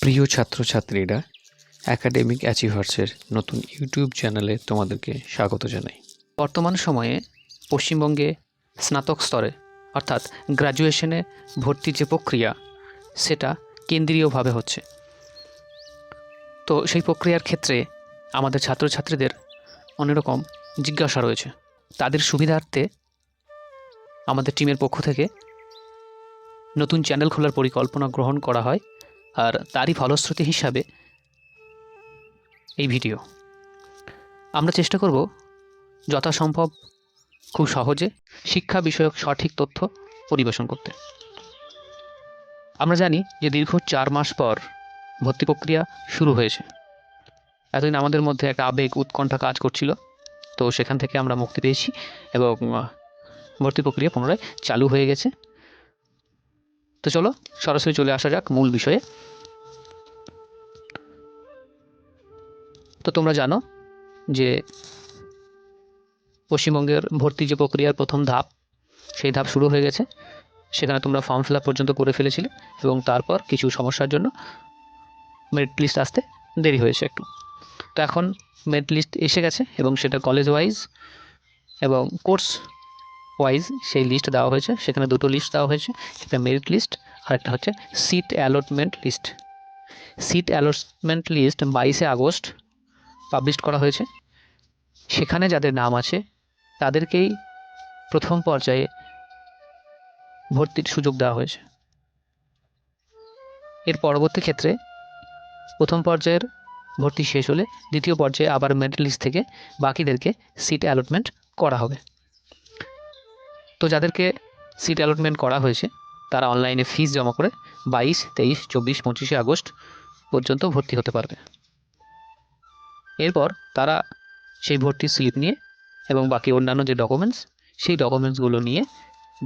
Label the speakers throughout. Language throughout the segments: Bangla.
Speaker 1: প্রিয় ছাত্রছাত্রীরা অ্যাকাডেমিক অ্যাচিভার্সের নতুন ইউটিউব চ্যানেলে তোমাদেরকে স্বাগত জানাই। বর্তমান সময়ে পশ্চিমবঙ্গে স্নাতক স্তরে, অর্থাৎ গ্র্যাজুয়েশনে ভর্তির যে প্রক্রিয়া, সেটা কেন্দ্রীয়ভাবে হচ্ছে। তো সেই প্রক্রিয়ার ক্ষেত্রে আমাদের ছাত্রছাত্রীদের অনেক রকম জিজ্ঞাসা রয়েছে। তাদের সুবিধার্থে আমাদের টিমের পক্ষ থেকে নতুন চ্যানেল খোলার পরিকল্পনা গ্রহণ করা হয়। আর তারই ফলশ্রুতি হিসাবে এই ভিডিও। আমরা চেষ্টা করব যথাসম্ভব খুব সহজে শিক্ষা বিষয়ক সঠিক তথ্য পরিবেশন করতে। আমরা জানি যে দীর্ঘ চার মাস পর ভর্তি প্রক্রিয়া শুরু হয়েছে। এতদিন আমাদের মধ্যে একটা আবেগ উৎকণ্ঠা কাজ করছিল, তো সেখান থেকে আমরা মুক্তি পেয়েছি এবং ভর্তি প্রক্রিয়া পুনরায় চালু হয়ে গেছে। তো চলো, সরাসরি চলে আসা যাক মূল বিষয়ে। তো তোমরা জানো যে পশ্চিমবঙ্গের ভর্তি যে প্রক্রিয়ার প্রথম ধাপ, সেই ধাপ শুরু হয়ে গেছে। সেখানে তোমরা ফর্ম ফিল পর্যন্ত করে ফেলেছিলে এবং তারপর কিছু সমস্যার জন্য মেরিট লিস্ট আসতে দেরি হয়েছে একটু। তো এখন মেরিট লিস্ট এসে গেছে এবং সেটা কলেজ ওয়াইজ এবং কোর্স ওয়াইজ সেই লিস্ট দেওয়া হয়েছে। সেখানে দুটো লিস্ট দেওয়া হয়েছে, একটা মেরিট লিস্ট আর একটা হচ্ছে seat allotment list seat allotment list বাইশে আগস্ট পাবলিশ করা হয়েছে। সেখানে যাদের নাম আছে, তাদেরকেই প্রথম পর্যায়ে ভর্তির সুযোগ দেওয়া হয়েছে। এর পরবর্তী ক্ষেত্রে প্রথম পর্যায়ের ভর্তি শেষ হলে দ্বিতীয় পর্যায়ে আবার মেরিট লিস্ট থেকে বাকিদেরকে সিট অ্যালটমেন্ট করা হবে। তো যাদেরকে সিট অ্যালটমেন্ট করা হয়েছে, তারা অনলাইনে ফিস জমা করে বাইশ, তেইশ, চব্বিশ, পঁচিশে আগস্ট পর্যন্ত ভর্তি হতে পারবে। এরপর তারা সেই ভর্তির স্লিপ নিয়ে এবং বাকি অন্যান্য যে ডকুমেন্টস সেই ডকুমেন্টসগুলো নিয়ে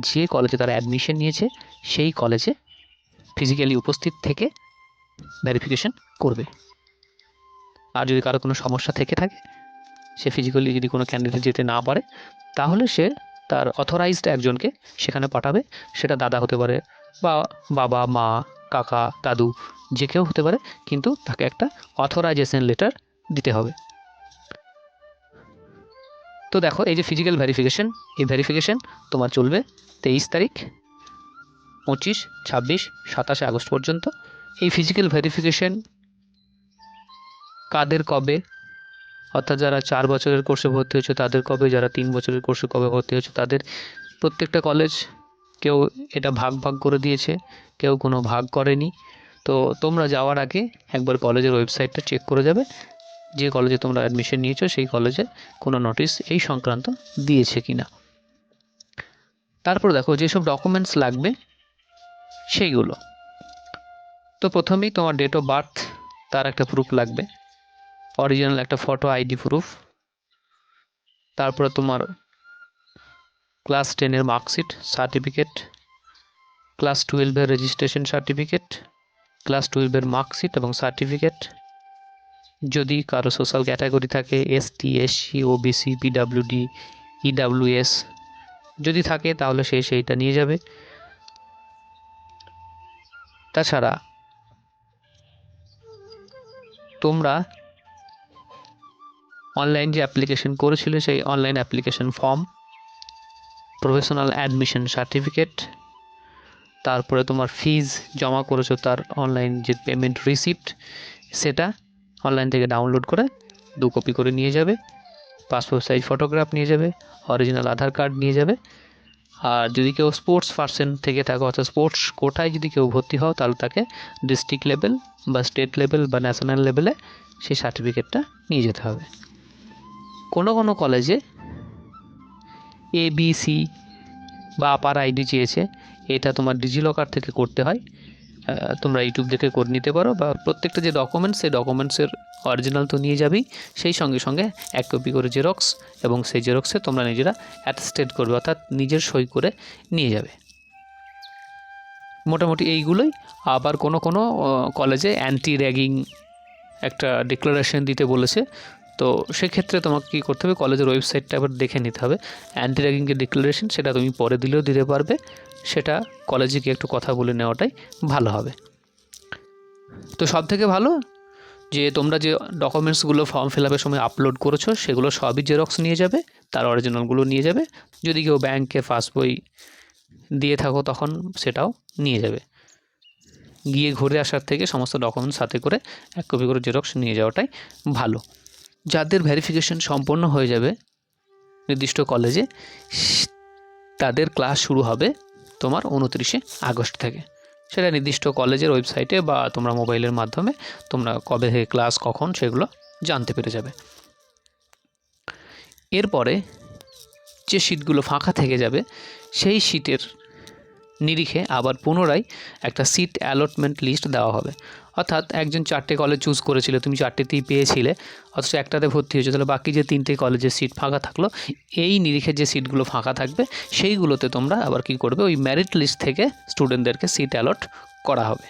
Speaker 1: যে কলেজে তারা অ্যাডমিশন নিয়েছে, সেই কলেজে ফিজিক্যালি উপস্থিত থেকে ভেরিফিকেশন করবে। আর যদি কারও কোনো সমস্যা থেকে থাকে, সে ফিজিক্যালি যদি কোনো ক্যান্ডিডেট যেতে না পারে, তাহলে সে তার অথরাইজড একজনকে সেখানে পাঠাবে। সেটা দাদা হতে পারে বা বাবা, মা, কাকা, দাদু, যে কেউ হতে পারে, কিন্তু তাকে একটা অথরাইজেশন লেটার দিতে হবে। তো দেখো, এই যে ফিজিক্যাল ভেরিফিকেশন এই ভেরিফিকেশন তোমার চলবে তেইশ তারিখ, পঁচিশ, ছাব্বিশ, সাতাশে আগস্ট পর্যন্ত। এই ফিজিক্যাল ভেরিফিকেশন কাদের কবে অর্থাৎ যারা চার বছরের কোর্সে ভর্তি হয়েছে, তাদের কবে, যারা তিন বছরের কোর্সে কবে ভর্তি হয়েছে, তাদের প্রত্যেকটা কলেজ কেউ এটা ভাগ ভাগ করে দিয়েছে, কেউ কোনো ভাগ করেনি। তো তোমরা যাওয়ার আগে একবার কলেজের ওয়েবসাইটটা চেক করে যাবে। যে কলেজে তোমরা অ্যাডমিশন নিয়েছো, সেই কলেজে কোনো নোটিশ এই সংক্রান্ত দিয়েছে কি না তারপর দেখো, যেসব ডকুমেন্টস লাগবে, সেইগুলো। তো প্রথমেই তোমার ডেট অফ বার্থ তার একটা প্রুফ লাগবে। অরিজিনাল একটা ফটো আইডি প্রুফ তারপরে তোমার ক্লাস টেনের মার্কশিট সার্টিফিকেট ক্লাস টুয়েলভের রেজিস্ট্রেশন সার্টিফিকেট ক্লাস টুয়েলভের মার্কশিট এবং সার্টিফিকেট যদি কারও সোশ্যাল ক্যাটাগরি থাকে S T S C ST SC OBC PWD EWS যদি থাকে তাহলে সে সেইটা নিয়ে যাবে। তাছাড়া তোমরা অনলাইন যে অ্যাপ্লিকেশন করেছিলে সেই online application form professional admission certificate তারপরে তোমার ফিজ জমা করেছ তার অনলাইন যে পেমেন্ট রিসিপ্ট সেটা অনলাইন থেকে ডাউনলোড করে দু কপি করে নিয়ে যাবে পাসপোর্ট সাইজ ফটোগ্রাফ নিয়ে যাবে অরিজিনাল আধার কার্ড নিয়ে যাবে। আর যদি কেউ স্পোর্টস পার্সন থেকে থাকো, অর্থাৎ স্পোর্টস কোটায় যদি কেউ ভর্তি হও, তাহলে তাকে ডিস্ট্রিক্ট লেভেল বা স্টেট লেভেল বা ন্যাশনাল লেভেলে সেই সার্টিফিকেটটা নিয়ে যেতে হবে। কোনো কোনো কলেজে এ বি সি বা আপার আইডি চেয়েছে। এটা তোমার ডিজিলকার থেকে করতে হয়। তোমরা ইউটিউব দেখে করে নিতে পারো বা প্রত্যেকটা যে ডকুমেন্টস সেই ডকুমেন্টসের অরিজিনাল তো নিয়ে যাবেই। সেই সঙ্গে সঙ্গে এক কপি করে জেরক্স এবং সেই জেরক্সে তোমরা নিজেরা অ্যাটেস্টেড করবে, অর্থাৎ নিজের সই করে নিয়ে যাবে। মোটামুটি এইগুলোই। আবার কোনো কোনো কলেজে অ্যান্টি র্যাগিং একটা ডিক্লারেশন দিতে বলেছে। তো সেক্ষেত্রে তোমাকে কী করতে হবে? কলেজের ওয়েবসাইটটা আবার দেখে নিতে হবে। অ্যান্টি র্যাগিং যে ডিক্লারেশন সেটা তুমি পরে দিলেও দিতে পারবে। সেটা কলেজে গিয়ে একটু কথা বলে নেওয়াটাই ভালো হবে। তো সব থেকে ভালো, যে তোমরা যে ডকুমেন্টসগুলো ফর্ম ফিল আপের সময় আপলোড করেছ, সেগুলো সবই জেরক্স নিয়ে যাবে, তার অরিজিনালগুলো নিয়ে যাবে। যদি কেউ ব্যাংকে পাসবই দিয়ে থাকো, তখন সেটাও নিয়ে যাবে। গিয়ে ঘুরে আসার থেকে সমস্ত ডকুমেন্টস সাথে করে এক কপি করে জেরক্স নিয়ে যাওয়াটাই ভালো। যাদের ভেরিফিকেশন সম্পন্ন হয়ে যাবে নির্দিষ্ট কলেজে তাদের ক্লাস শুরু হবে তোমার উনত্রিশে আগস্ট থেকে। সেটা নির্দিষ্ট কলেজের ওয়েবসাইটে বা তোমরা মোবাইলের মাধ্যমে তোমরা কবে থেকে ক্লাস কখন সেগুলো জানতে পেরে যাবে। এরপরে যে সিটগুলো ফাঁকা থেকে যাবে, সেই সিটের নিরিখে আবার পুনরায় একটা সিট অ্যালটমেন্ট লিস্ট দেওয়া হবে। অর্থাৎ একজন চারটে কলেজ চুজ করেছিল, তুমি চারটেতেই পেয়েছিলে, অথচ একটাতে ভর্তি হয়েছে, তাহলে বাকি যে তিনটে কলেজের সিট ফাঁকা থাকল, এই নিরিখে যে সিটগুলো ফাঁকা থাকবে, সেইগুলোতে তোমরা আবার কি করবে, ওই মেরিট লিস্ট থেকে স্টুডেন্টদেরকে সিট অ্যালট করা হবে।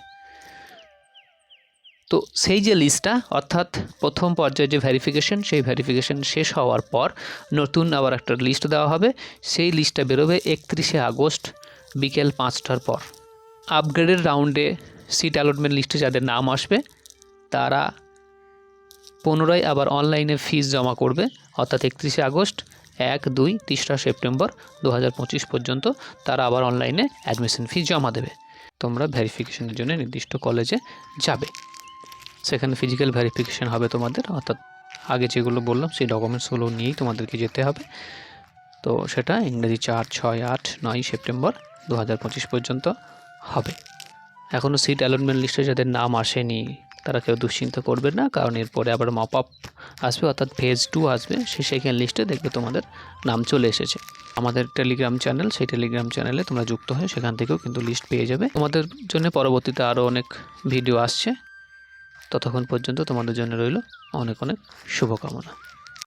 Speaker 1: তো সেই যে লিস্টটা অর্থাৎ প্রথম পর্যায়ে যে ভেরিফিকেশন সেই ভেরিফিকেশন শেষ হওয়ার পর নতুন আবার একটা লিস্ট দেওয়া হবে, সেই লিস্টটা বেরোবে একত্রিশে আগস্ট বিকেল পাঁচটার পর। আপগ্রেডের রাউন্ডে সিট অ্যালটমেন্ট লিস্টে যাদের নাম আসবে, তারা পুনরায় আবার অনলাইনে ফিস জমা করবে, অর্থাৎ একত্রিশে আগস্ট, এক, দুই তেসরা সেপ্টেম্বর দু হাজার পঁচিশ পর্যন্ত তারা আবার অনলাইনে অ্যাডমিশন ফি জমা দেবে। তোমরা ভেরিফিকেশনের জন্য নির্দিষ্ট কলেজে যাবে। সেখানে ফিজিক্যাল ভেরিফিকেশন হবে তোমাদের, অর্থাৎ আগে যেগুলো বললাম সেই ডকুমেন্টসগুলো নিয়েই তোমাদেরকে যেতে হবে। তো সেটা ইংরেজি চার, ছয়, আট, নয় সেপ্টেম্বর দু হাজার পঁচিশ পর্যন্ত হবে। এখনও সিট অ্যালটমেন্ট লিস্টে যাদের নাম আসেনি, তারা কেউ দুশ্চিন্তা করবে না, কারণ এরপরে আবার মপ আপ আসবে, অর্থাৎ ফেজ টু আসবে, সে সেখানে লিস্টে দেখবে তোমাদের নাম চলে এসেছে। আমাদের টেলিগ্রাম চ্যানেল সেই টেলিগ্রাম চ্যানেলে তোমরা যুক্ত হয়ে সেখান থেকেও কিন্তু লিস্ট পেয়ে যাবে। তোমাদের জন্য পরবর্তীতে আরও অনেক ভিডিও আসছে। ততক্ষণ পর্যন্ত তোমাদের জন্য রইল অনেক অনেক শুভকামনা।